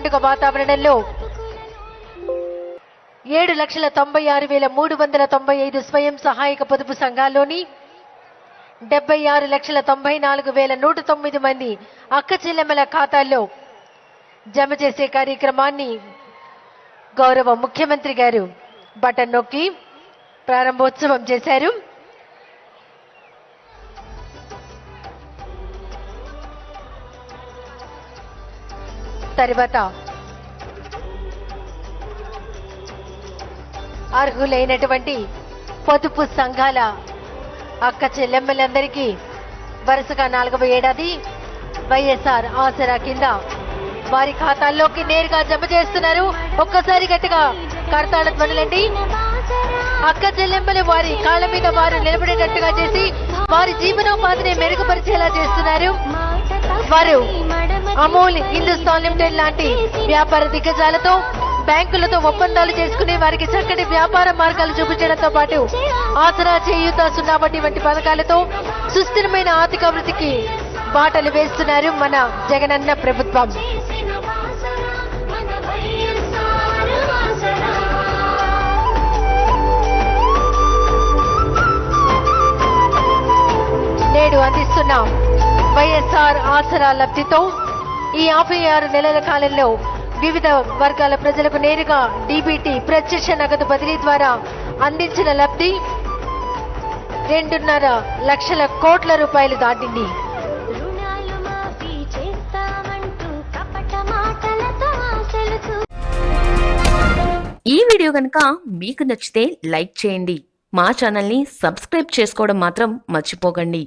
పండుగ వాతావరణంలో ఏడు లక్షల తొంభై ఆరు వేల మూడు వందల తొంభై ఐదు స్వయం సహాయక పొదుపు సంఘాల్లోని డెబ్బై ఆరు లక్షల తొంభై నాలుగు వేల నూట తొమ్మిది మంది అక్క చెల్లెమ్మల ఖాతాల్లో జమ చేసే కార్యక్రమాన్ని గౌరవ ముఖ్యమంత్రి గారు బటన్ నొక్కి ప్రారంభోత్సవం చేశారు. తర్వాత అర్హులైనటువంటి పొదుపు సంఘాల అక్క చెల్లెమ్మలందరికీ వరుసగా నాలుగవ ఏడాది వైఎస్ఆర్ ఆసరా కింద వారి ఖాతాల్లోకి నేరుగా జమ చేస్తున్నారు. ఒక్కసారి గట్టిగా కడతాళ ధ్వనులండి. అక్క చెల్లెమ్మలు వారి కాళ్ళ మీద వారు నిలబడేటట్టుగా చేసి వారి జీవనోపాధిని మెరుగుపరిచేలా చేస్తున్నారు. వారు. అమూల్ హిందుస్థాన్ లిమిటెడ్ లాంటి వ్యాపార దిగ్గజాలతో బ్యాంకులతో ఒప్పందాలు చేసుకుని వారికి చక్కటి వ్యాపార మార్గాలు చూపించడంతో పాటు ఆసరా చేయూత సున్నా వడ్డీ వంటి పథకాలతో సుస్థిరమైన ఆర్థిక అభివృద్ధికి బాటలు వేస్తున్నారు మన జగనన్న ప్రభుత్వం. నేడు అందిస్తున్నాం. వైఎస్ఆర్ ఆసరా లబ్ధితో ఈ యాభై ఆరు నెలల కాలంలో వివిధ వర్గాల ప్రజలకు నేరుగా డీబీటీ ప్రత్యక్ష నగదు బదిలీ ద్వారా అందించిన లబ్ధి రెండున్నర లక్షల కోట్ల రూపాయలు దాటింది. రుణాలు మాఫీ చేస్తామంటూ కపట మాటలతో ఆశలు చూ ఈ వీడియో కనుక మీకు నచ్చితే లైక్ చేయండి. మా ఛానల్ని సబ్స్క్రైబ్ చేసుకోవడం మాత్రం మర్చిపోకండి.